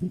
ส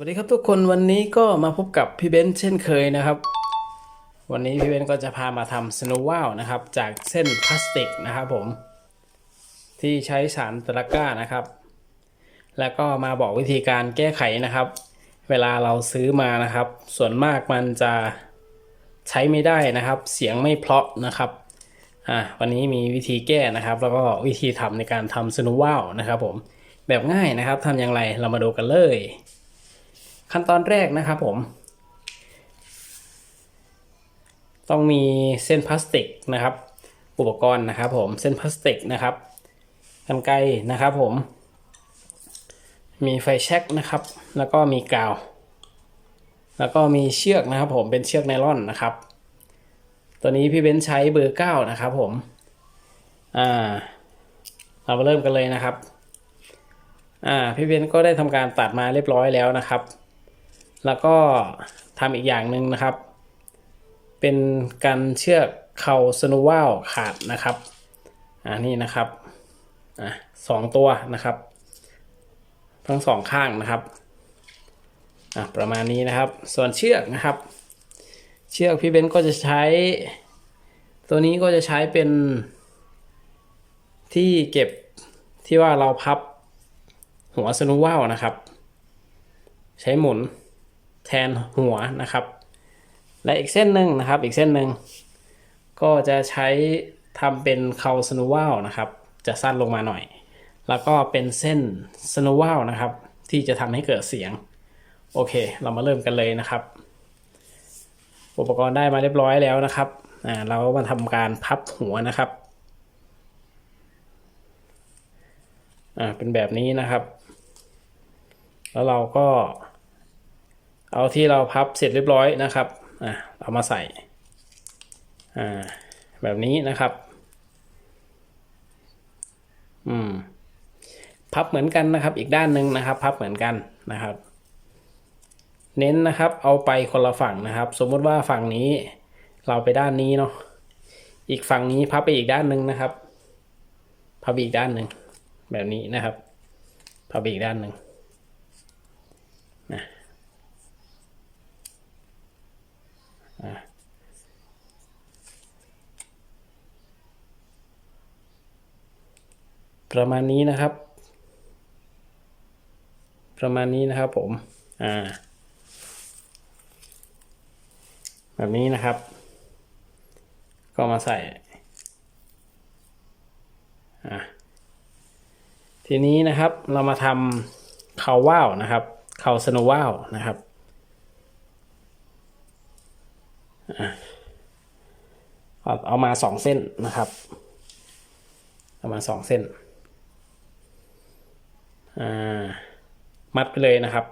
วัสดีครับทุกคนวันนี้ก็มาพบกับพี่เบนซ์เช่นเคยนะครับ วันนี้พี่เบนซ์ก็จะพามาทำสโนว์ว l นะครับ จากเส้นพลาสติกนะครับผม ที่ใช้สารตะลก้านะครับ แล้วก็มาบอกวิธีการแก้ไขนะครับ เวลาเราซื้อมานะครับ ส่วนมากมันจะใช้ไม่ได้นะครับ เสียงไม่เพราะนะครับอ่าวันนี้มีวิธีแก้นะครับ แล้วก็วิธีทำในการทำสโนว์ว l นะครับ ผมแบบง่ายนะครับทำอย่างไรเรามาดูกันเลย ขั้นตอนแรกนะครับผม ต้องมีเส้นพลาสติกนะครับ อุปกรณ์นะครับผมเส้นพลาสติกนะครับกันไกนะครับผม มีไฟแช็กนะครับ แล้วก็มีกาว แล้วก็มีเชือกนะครับผมเป็นเชือกไนล่อนนะครับ ตัวนี้พี่เบนซ์ใช้เบอร์เก้านะครับผมอ่าเรามาเริ่มกันเลยนะครับ อ่า พี่เบนซ์ก็ได้ทำการตัดมาเรียบร้อยแล้วนะครับ แล้วก็ทำอีกอย่างหนึ่งนะครับ เป็นการเชือกเข่าสโนว์วขาดนะครับอ่านี่นะครับอะสองตัวนะครับ ทั้งสองข้างนะครับอะประมาณนี้นะครับ ส่วนเชือกนะครับ เชือกพี่เบนก็จะใช้ ตัวนี้ก็จะใช้เป็นที่เก็บที่ว่าเราพับหัวสโนว์วนะครับ ใช้หมุน แทนหัวนะครับ และอีกเส้นหนึ่งนะครับอีกเส้นหนึ่งก็จะใช้ทำเป็นเคาสโนว์วนะครับ จะสั้นลงมาหน่อย แล้วก็เป็นเส้นสโนว์วนะครับ ที่จะทำให้เกิดเสียง โอเค เรามาเริ่มกันเลยนะครับ อุปกรณ์ได้มาเรียบร้อยแล้วนะครับอ่าเราก็มาทำการพับหัวนะครับอ่าเป็นแบบนี้นะครับ แล้วเราก็ เอาที่เราพับเสร็จเรียบร้อยนะครับอะเอามาใส่อ่าแบบนี้นะครับอืมพับเหมือนกันนะครับ อีกด้านหนึ่งนะครับ พับเหมือนกันนะครับ เน้นนะครับ เอาไปคนละฝั่งนะครับ สมมติว่าฝั่งนี้เราไปด้านนี้เนาะอีกฝั่งนี้พับไปอีกด้านหนึ่งนะครับ พับอีกด้านหนึ่งแบบนี้นะครับ พับอีกด้านหนึ่ง ประมาณนี้นะครับ ประมาณนี้นะครับผม อ่า แบบนี้นะครับ ก็มาใส่ อ่าทีนี้นะครับเรามาทำเข่าว่าวนะครับเข่าสโนว์ว่าวนะครับเอาเอามาสองเส้นนะครับ เอามาสองเส้น มัดไปเลยนะครับ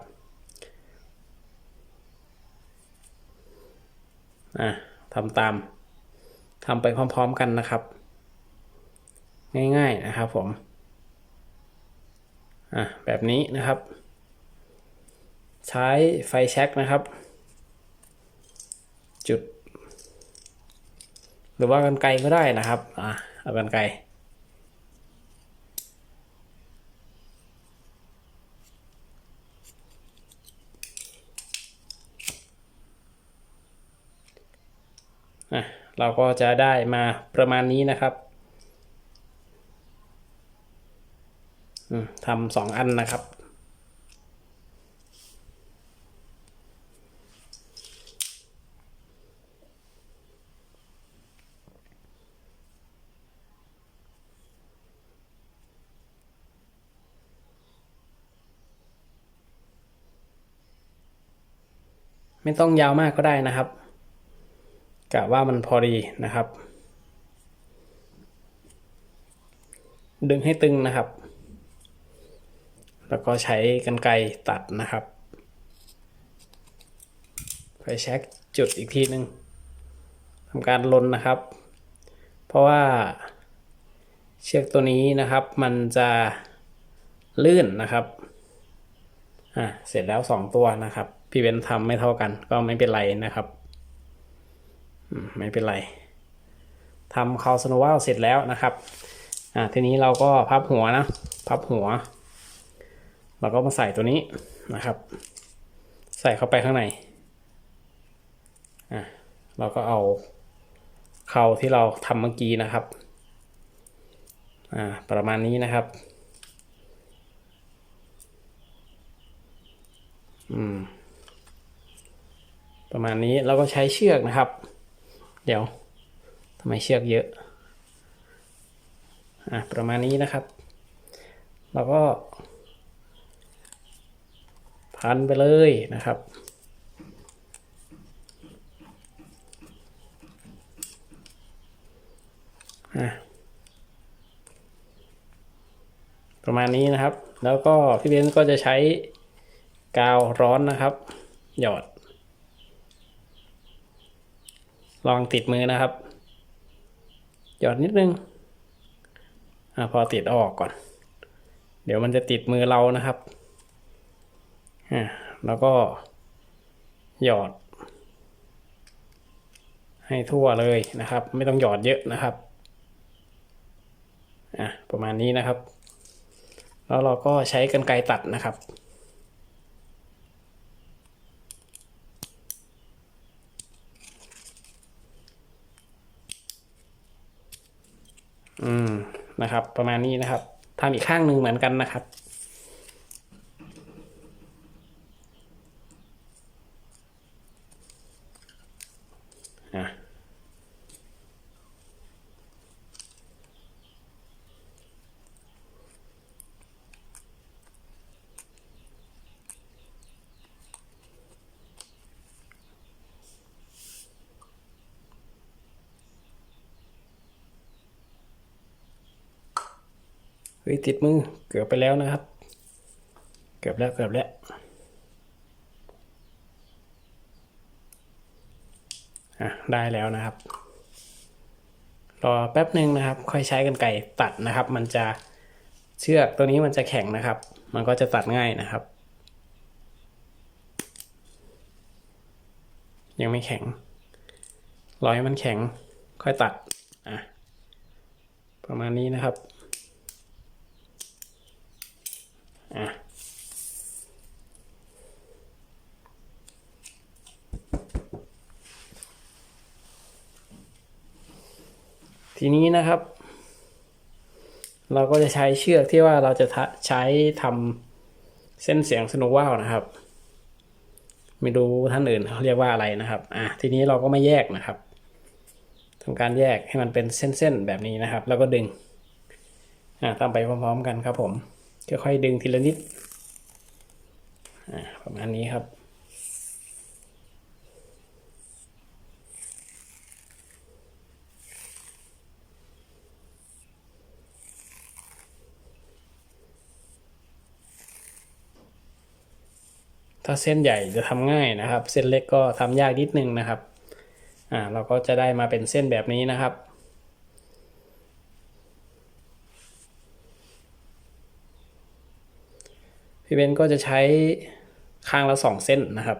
ทำตามทำไปพร้อมๆกันนะครับ ง่ายๆนะครับผมแบบนี้นะครับ ใช้ไฟแช็กนะครับ จุด หรือว่ากันไกลก็ได้นะครับอะเอากันไกล อะเราก็จะได้มาประมาณนี้นะครับทำสองอันนะครับ ไม่ต้องยาวมากก็ได้นะครับ กะว่ามันพอดีนะครับ ดึงให้ตึงนะครับ แล้วก็ใช้กรรไกรตัดนะครับไฟแช็กจุดอีกทีหนึ่งทำการลนนะครับ เพราะว่าเชือกตัวนี้นะครับ มันจะลื่นนะครับอะเสร็จแล้วสองตัวนะครับ พี่เบนทำไม่เท่ากันก็ไม่เป็นไรนะครับ ไม่เป็นไรทำคาสโนวาเสร็จแล้วนะครับอะทีนี้เราก็พับหัวนะ พับหัว เราก็มาใส่ตัวนี้นะครับ ใส่เข้าไปข้างในอะเราก็เอาเข่าที่เราทำเมื่อกี้นะครับอ่าประมาณนี้นะครับอืมประมาณนี้เราก็ใช้เชือกนะครับ เดี๋ยวทำไมเชือกเยอะอะประมาณนี้นะครับ เราก็ พันไปเลยนะครับอะประมาณนี้นะครับ แล้วก็พี่เบนก็จะใช้กาวร้อนนะครับ หยอด ลองติดมือนะครับ หยอดนิดนึงอพอติดออกก่อน เดี๋ยวมันจะติดมือเรานะครับอะแล้วก็หยอด ให้ทั่วเลยนะครับ ไม่ต้องหยอดเยอะนะครับอะประมาณนี้นะครับ แล้วเราก็ใช้กรรไกรตัดนะครับ อืมนะครับ ประมาณนี้นะครับทำอีกข้างหนึ่งเหมือนกันนะครับ เฮ้ยติดมือเกือบไปแล้วนะครับ เกือบแล้วเกือบแล้วอะได้แล้วนะครับ รอแป๊บหนึ่งนะครับ ค่อยใช้กันไก่ตัดนะครับ มันจะเชือกตัวนี้มันจะแข็งนะครับ มันก็จะตัดง่ายนะครับ ยังไม่แข็งรอให้มันแข็งค่อยตัดอะประมาณนี้นะครับ ทีนี้นะครับ เราก็จะใช้เชือกที่ว่าเราจะใช้ทำเส้นเสียงสโนว์ว่าวนะครับ ไม่รู้ท่านอื่นเขาเรียกว่าอะไรนะครับ อะทีนี้เราก็ไม่แยกนะครับทำการแยกให้มันเป็นเส้นๆแบบนี้นะครับ แล้วก็ดึงอะตามไปพร้อมๆกันครับผมค่อยๆดึงทีละนิดอ่าประมาณนี้ครับ ถ้าเส้นใหญ่จะทำง่ายนะครับ เส้นเล็กก็ทำยากนิดนึงนะครับอ่าเราก็จะได้มาเป็นเส้นแบบนี้นะครับ พี่เบนก็จะใช้ข้างละสองเส้นนะครับ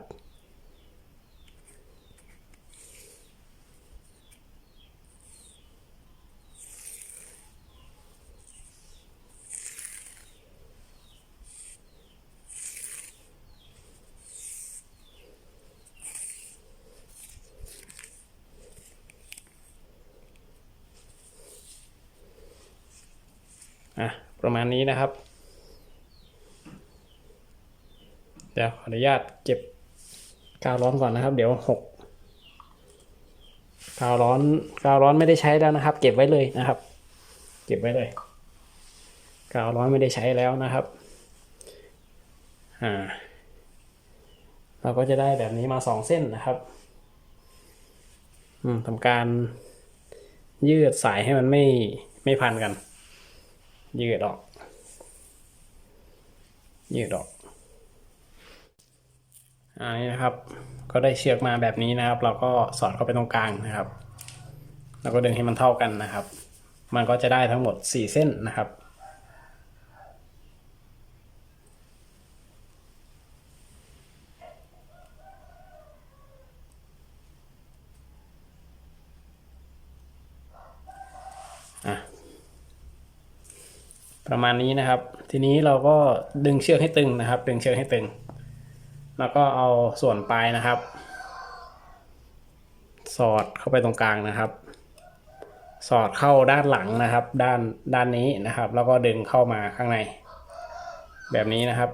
อะ ประมาณ นี้นะครับ เดี๋ยวขออนุญาตเก็บกาวร้อนก่อนนะครับ เดี๋ยวหกกาวร้อนกาวร้อนไม่ได้ใช้แล้วนะครับ เก็บไว้เลยนะครับ เก็บไว้เลยกาวร้อนไม่ได้ใช้แล้วนะครับอ่าเราก็จะได้แบบนี้มาสองเส้นนะครับอืมทำการยืดสายให้มันไม่ไม่พันกัน ยืดออก ยืดออกอันนี้นะครับ ก็ได้เชือกมาแบบนี้นะครับ เราก็สอดเข้าไปตรงกลางนะครับ แล้วก็ดึงให้มันเท่ากันนะครับ มันก็จะได้ทั้งหมดสี่เส้นนะครับ ประมาณนี้นะครับ ทีนี้เราก็ดึงเชือกให้ตึงนะครับ ดึงเชือกให้ตึง แล้วก็เอาส่วนปลายนะครับ สอดเข้าไปตรงกลางนะครับ สอดเข้าด้านหลังนะครับ ด้านด้านนี้นะครับ แล้วก็ดึงเข้ามาข้างใน แบบนี้นะครับ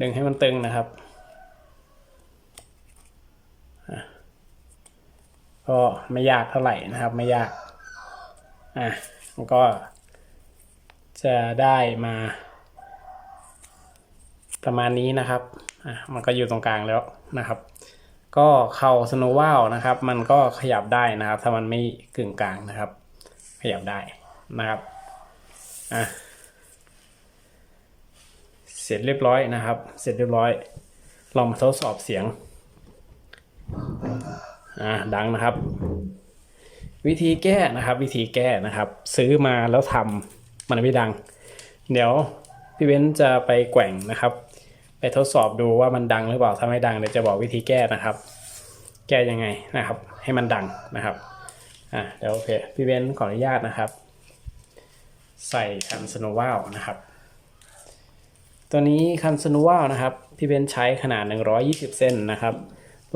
ดึงให้มันตึงนะครับก็ไม่ยากเท่าไหร่นะครับ ไม่ยาก อะันก็จะได้มา ประมาณนี้นะครับอะมันก็อยู่ตรงกลางแล้วนะครับ ก็เข่าสโนว์วาลนะครับ มันก็ขยับได้นะครับ ถ้ามันไม่กึ่งกลางนะครับ ขยับได้นะครับอะเสร็จเรียบร้อยนะครับ เสร็จเรียบร้อยลองมาทดสอบเสียงอ่าดังนะครับ วิธีแก้นะครับ วิธีแก้นะครับ ซื้อมาแล้วทำมันไม่ดัง เดี๋ยวพี่เบ้นจะไปแกว่งนะครับ ไปทดสอบดูว่ามันดังหรือเปล่าถ้าไม่ดังเดี๋ยวจะบอกวิธีแก้นะครับ แก้ยังไงนะครับ ให้มันดังนะครับอะเดี๋ยวโอเคพี่เบ้นขออนุญาตนะครับ ใส่คันสโนวาลนะครับ ตัวนี้คันสโนวาลนะครับพี่เบ้นใช้ขนาด 120เซนนะครับ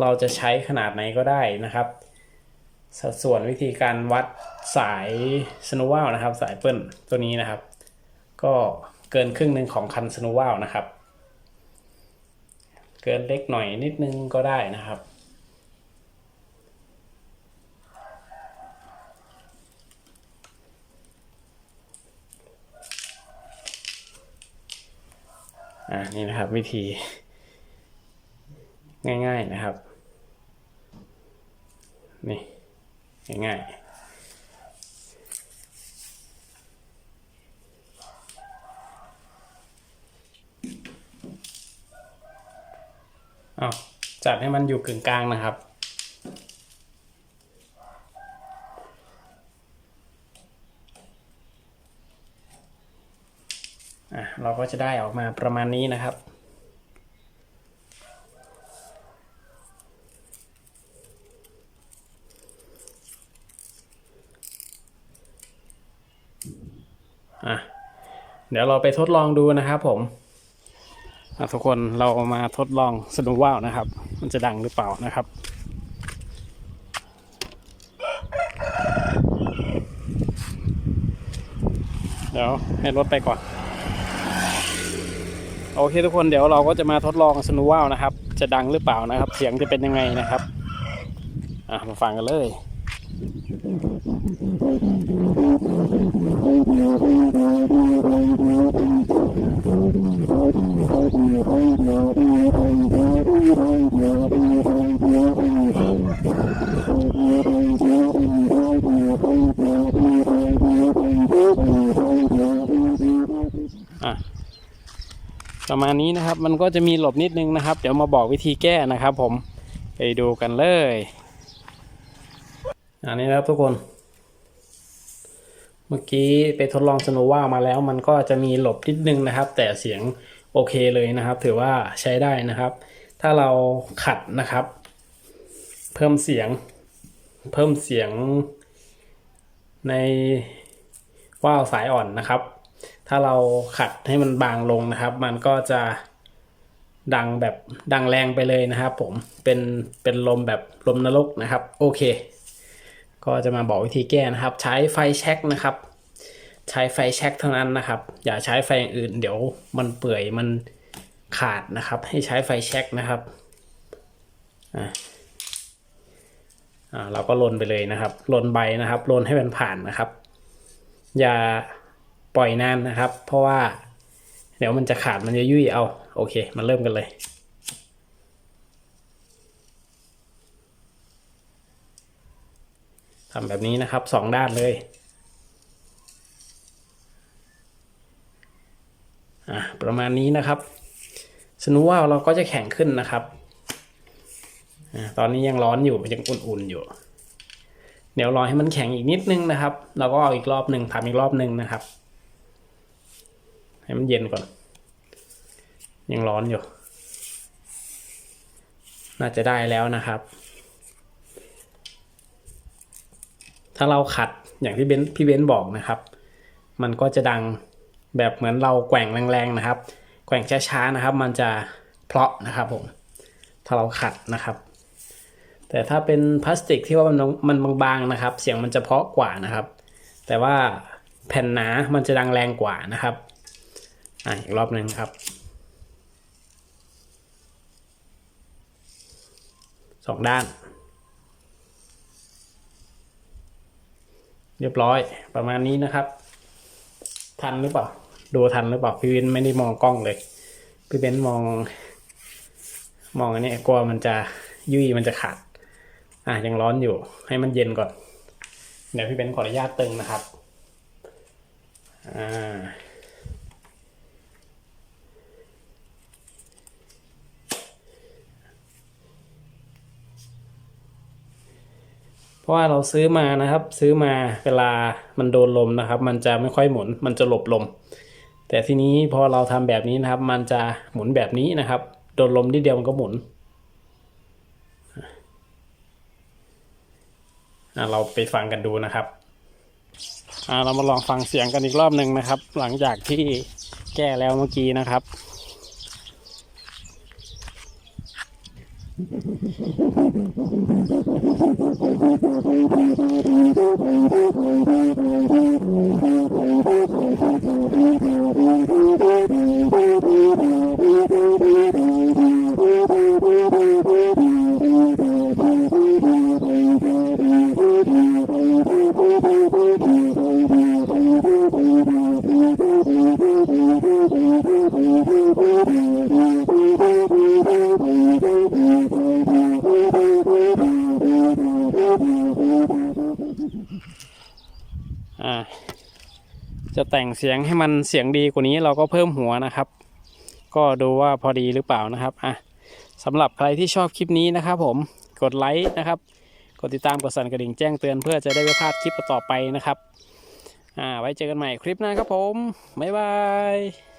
เราจะใช้ขนาดไหนก็ได้นะครับ สัดส่วนวิธีการวัดสายสโนวานะครับ สายเปิ้ลตัวนี้นะครับ ก็เกินครึ่งหนึ่งของคันสโนวาลนะครับ เกินเล็กหน่อยนิดนึงก็ได้นะครับอ่านี่นะครับวิธี ง่าย ๆนะครับ นี่ ง่ายๆเอาจัดให้มันอยู่กึ่งกลางนะครับอะเราก็จะได้ออกมาประมาณนี้นะครับ อะเดี๋ยวเราไปทดลองดูนะครับผมทุกคนเรามาทดลองสนุว่าวนะครับ มันจะดังหรือเปล่านะครับเดี๋ยวให้รถไปก่อน โอเคทุกคนเดี๋ยวเราก็จะมาทดลองสนุว่าวนะครับ จะดังหรือเปล่านะครับ เสียงจะเป็นยังไงนะครับ อะมาฟังกันเลย ประมาณนี้นะครับมันก็จะมีหลบนิดนึงนะครับ เดี๋ยวมาบอกวิธีแก้นะครับ ผมไปดูกันเลย อันนี้นะครับทุกคน เมื่อกี้ไปทดลองสโนว่ามาแล้ว มันก็จะมีหลบนิดนึงนะครับ แต่เสียงโอเคเลยนะครับ ถือว่าใช้ได้นะครับ ถ้าเราขัดนะครับ เพิ่มเสียง เพิ่มเสียงในว่าวสายอ่อนนะครับ ถ้าเราขัดให้มันบางลงนะครับ มันก็จะดังแบบดังแรงไปเลยนะครับ ผมเป็นเป็นลมแบบลมนรกนะครับ โอเค ก็จะมาบอกวิธีแก้นะครับ ใช้ไฟแช็กนะครับ ใช้ไฟแช็กเท่านั้นนะครับ อย่าใช้ไฟอย่างอื่น เดี๋ยวมันเปื่อยมันขาดนะครับ ให้ใช้ไฟแช็กนะครับอ่าอ่าเราก็ลนไปเลยนะครับลนใบนะครับลนให้มันผ่านนะครับ อย่าปล่อยนานนะครับ เพราะว่า เดี๋ยวมันจะขาดมันจะยุ่ยเอา โอเค มาเริ่มกันเลย ทำแบบนี้นะครับสองด้านเลยอะประมาณนี้นะครับสนุว่าเราก็จะแข็งขึ้นนะครับอะตอนนี้ยังร้อนอยู่ยังอุ่นๆอยู่ เดี๋ยวรอให้มันแข็งอีกนิดนึงนะครับ เราก็เอาอีกรอบหนึ่งทำอีกรอบหนึ่งนะครับ ให้มันเย็นก่อน ยังร้อนอยู่ น่าจะได้แล้วนะครับ ถ้าเราขัดอย่างที่เบนพี่เบนบอกนะครับ มันก็จะดังแบบเหมือนเราแกว่งแรงๆนะครับ แกว่งช้าๆนะครับ มันจะเพาะนะครับผมถ้าเราขัดนะครับ แต่ถ้าเป็นพลาสติกที่ว่ามันมันบางๆนะครับ เสียงมันจะเพาะกว่านะครับ แต่ว่าแผ่นหนา มันจะดังแรงกว่านะครับอะอีกรอบหนึ่งครับสองด้าน รียบร้อยประมาณนี้นะครับ ทันหรือเปล่า ดูทันหรือเปล่าพี่เบนไม่ได้มองกล้องเลย พี่เบนมอง มองอันนี้กลัวมันจะยุ่ยมันจะขาด อะยังร้อนอยู่ ให้มันเย็นก่อน เดี๋ยวพี่เบนขออนุญาตตึงนะครับ อ่า เพราะว่าเราซื้อมานะครับ ซื้อมาเวลามันโดนลมนะครับ มันจะไม่ค่อยหมุน มันจะหลบลม แต่ทีนี้พอเราทำแบบนี้นะครับ มันจะหมุนแบบนี้นะครับ โดนลมนิดเดียวมันก็หมุนเราไปฟังกันดูนะครับเรามาลองฟังเสียงกันอีกรอบหนึ่งนะครับ หลังจากที่แก้แล้วเมื่อกี้นะครับ อ่ เสียงให้มันเสียงดีกว่านี้เราก็เพิ่มหัวนะครับ ก็ดูว่าพอดีหรือเปล่านะครับอะสำหรับใครที่ชอบคลิปนี้นะครับ ผมกดไลค์นะครับ กดติดตามกดสั่นกระดิ่งแจ้งเตือนเพื่อจะได้ไม่พลาดคลิปต่อไปนะครับอ่าไว้เจอกันใหม่คลิปหน้าครับผมบ๊ายบาย